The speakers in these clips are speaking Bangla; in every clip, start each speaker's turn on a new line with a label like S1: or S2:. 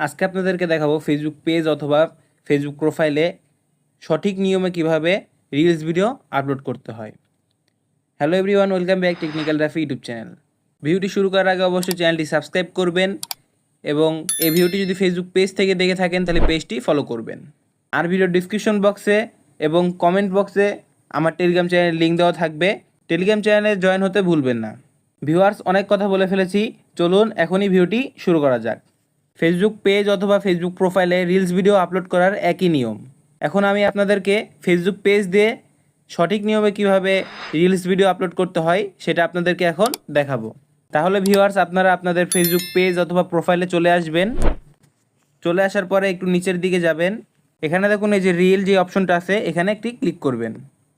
S1: আজকে আপনাদেরকে দেখাবো ফেসবুক পেজ অথবা ফেসবুক প্রোফাইলে সঠিক নিয়মে কীভাবে রিলস ভিডিও আপলোড করতে হয়। Hello everyone welcome back technical Rafi YouTube channel ভিডিওটি শুরু করার আগে অবশ্যই চ্যানেলটি সাবস্ক্রাইব করবেন এবং এই ভিডিওটি যদি ফেসবুক পেজ থেকে দেখে থাকেন, তাহলে পেজটি ফলো করবেন। আর ভিডিওর ডিসক্রিপশন বক্সে এবং কমেন্ট বক্সে আমার টেলিগ্রাম চ্যানেলের লিঙ্ক দেওয়া থাকবে। টেলিগ্রাম চ্যানেলে জয়েন হতে ভুলবেন না। ভিউয়ার্স অনেক কথা বলে ফেলেছি। চলুন এখনই ভিডিওটি শুরু করা যাক। ফেসবুক পেজ অথবা ফেসবুক প্রোফাইলে রিলস ভিডিও আপলোড করার একই নিয়ম। এখন আমি আপনাদেরকে ফেসবুক পেজ দিয়ে সঠিক নিয়মে কীভাবে রিলস ভিডিও আপলোড করতে হয় সেটা আপনাদেরকে এখন দেখাবো। তাহলে ভিউয়ার্স আপনারা আপনাদের ফেসবুক পেজ অথবা প্রোফাইলে চলে আসবেন। চলে আসার পরে একটু নিচের দিকে যাবেন। এখানে দেখুন এই যে রিল যে অপশনটা আছে, এখানে একটি ক্লিক করবেন।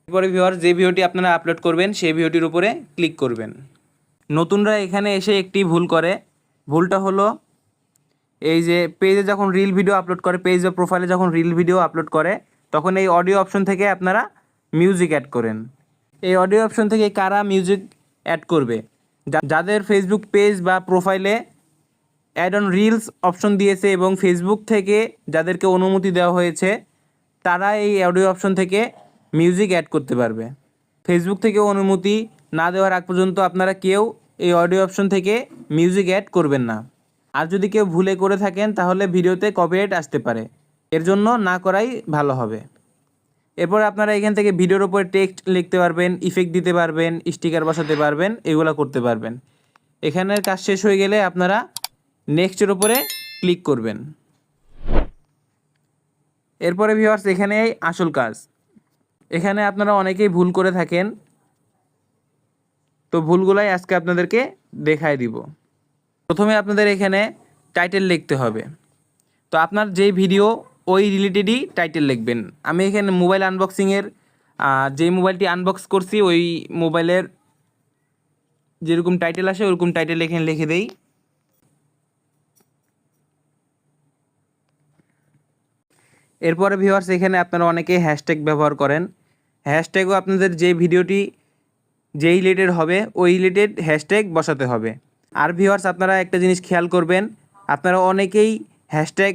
S1: এরপরে ভিউয়ার যে ভিডিওটি আপনারা আপলোড করবেন, সেই ভিডিওটির উপরে ক্লিক করবেন। নতুনরা এখানে এসে একটি ভুল করে। ভুলটা হলো এই যে পেজে যখন রিল ভিডিও আপলোড করে পেজ বা প্রোফাইলে যখন রিল ভিডিও আপলোড করে, তখন এই অডিও অপশন থেকে আপনারা মিউজিক অ্যাড করেন। এই অডিও অপশন থেকে কারা মিউজিক অ্যাড করবে? যাদের ফেসবুক পেজ বা প্রোফাইলে অ্যাড অন রিলস অপশন দিয়েছে এবং ফেসবুক থেকে যাদেরকে অনুমতি দেওয়া হয়েছে, তারা এই অডিও অপশন থেকে মিউজিক অ্যাড করতে পারবে। ফেসবুক থেকে অনুমতি না দেওয়ার আগ পর্যন্ত আপনারা কেউ এই অডিও অপশন থেকে মিউজিক অ্যাড করবেন না। আর যদি কেউ ভুলে করে থাকেন, তাহলে ভিডিওতে কপিরাইট আসতে পারে। এর জন্য না করাই ভালো হবে। এরপর আপনারা এখান থেকে ভিডিওর উপরে টেক্সট লিখতে পারবেন ইফেক্ট দিতে পারবেন স্টিকার বসাতে পারবেন, এগুলো করতে পারবেন। এখানের কাজ শেষ হয়ে গেলে আপনারা নেক্সটের উপরে ক্লিক করবেন। এরপরে ভিউয়ার্স এখানে আসল কাজ। এখানে আপনারা অনেকেই ভুল করে থাকেন, তো ভুলগুলাই আজকে আপনাদেরকে দেখায় দিব। প্রথমে আপনাদের এখানে টাইটেল লিখতে হবে। তো আপনার যেই ভিডিও ওই রিলেটেডই টাইটেল লিখবেন। আমি এখানে মোবাইল আনবক্সিংয়ের যেই মোবাইলটি আনবক্স করছি, ওই মোবাইলের যেরকম টাইটেল আসে, ওরকম টাইটেল এখানে লিখে দেই। এরপরে ভিউয়ার্স এখানে আপনারা অনেকে হ্যাশট্যাগ ব্যবহার করেন। হ্যাশট্যাগও আপনাদের যে ভিডিওটি যেই রিলেটেড হবে, ওই রিলেটেড হ্যাশট্যাগ বসাতে হবে। আর ভিউয়ার্স আপনারা একটা জিনিস খেয়াল করবেন, আপনারা অনেকেই হ্যাশট্যাগ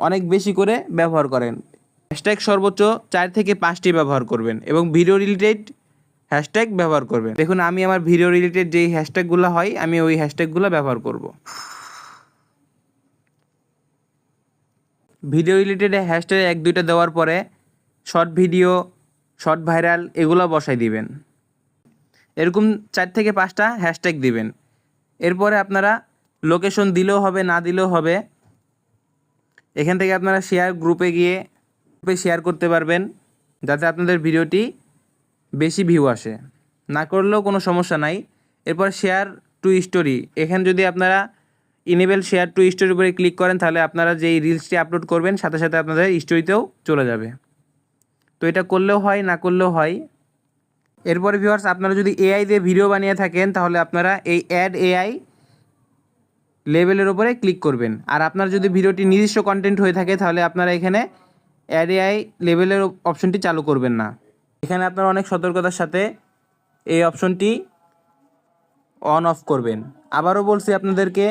S1: অনেক বেশি করে ব্যবহার করেন। হ্যাশট্যাগ সর্বোচ্চ চার থেকে পাঁচটি ব্যবহার করবেন এবং ভিডিও রিলেটেড হ্যাশট্যাগ ব্যবহার করবেন। দেখুন, আমি আমার ভিডিও রিলেটেড যেই হ্যাশট্যাগুলো হয়, আমি ওই হ্যাশট্যাগুলো ব্যবহার করব। ভিডিও রিলেটেড হ্যাশট্যাগ এক দুইটা দেওয়ার পরে শর্ট ভিডিও শর্ট ভাইরাল এগুলো বসাই দিবেন। এরকম চার থেকে পাঁচটা হ্যাশট্যাগ দিবেন। এরপরে আপনারা লোকেশন দিলেও হবে, না দিলেও হবে, এখান থেকে আপনারা শেয়ার গ্রুপে গিয়ে গ্রুপে শেয়ার করতে পারবেন, যাতে আপনাদের ভিডিওটি বেশি ভিউ আসে। না করলেও কোনো সমস্যা নাই। এরপর শেয়ার টু স্টোরি এখানে যদি আপনারা ইনেবেল শেয়ার টু স্টোরির উপরে ক্লিক করেন, তাহলে আপনারা যেই রিলসটি আপলোড করবেন, সাথে সাথে আপনাদের স্টোরিতেও চলে যাবে। তো এটা করলেও হয়, না করলেও হয় এরপরে ভিউয়ার্স আপনারা যদি এআই দিয়ে ভিডিও বানিয়ে থাকেন, তাহলে আপনারা এই অ্যাড এআই লেভেলের উপরে ক্লিক করবেন। আর আপনার যদি ভিডিওটি নিজস্ব কন্টেন্ট হয়ে থাকে, তাহলে আপনারা এখানে অ্যাড এআই লেভেলের অপশনটি চালু করবেন না। এখানে আপনারা অনেক সতর্কতার সাথে এই অপশনটি অন অফ করবেন। আবারও বলছি আপনাদেরকে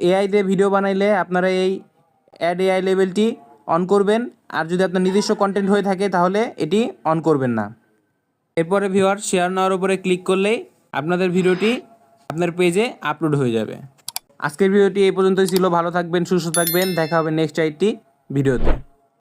S1: এআই দিয়ে ভিডিও বানাইলে আপনারা এই অ্যাড এআই লেভেলটি অন করবেন। আর যদি আপনার নিজস্ব কন্টেন্ট হয়ে থাকে, তাহলে এটি অন করবেন না। এরপরে ভিউয়ার শেয়ার নেওয়ার উপরে ক্লিক করলেই আপনাদের ভিডিওটি আপনার পেজে আপলোড হয়ে যাবে। আজকের ভিডিওটি এই পর্যন্তই ছিল। ভালো থাকবেন, সুস্থ থাকবেন। দেখা হবে নেক্সট আইটি ভিডিওতে।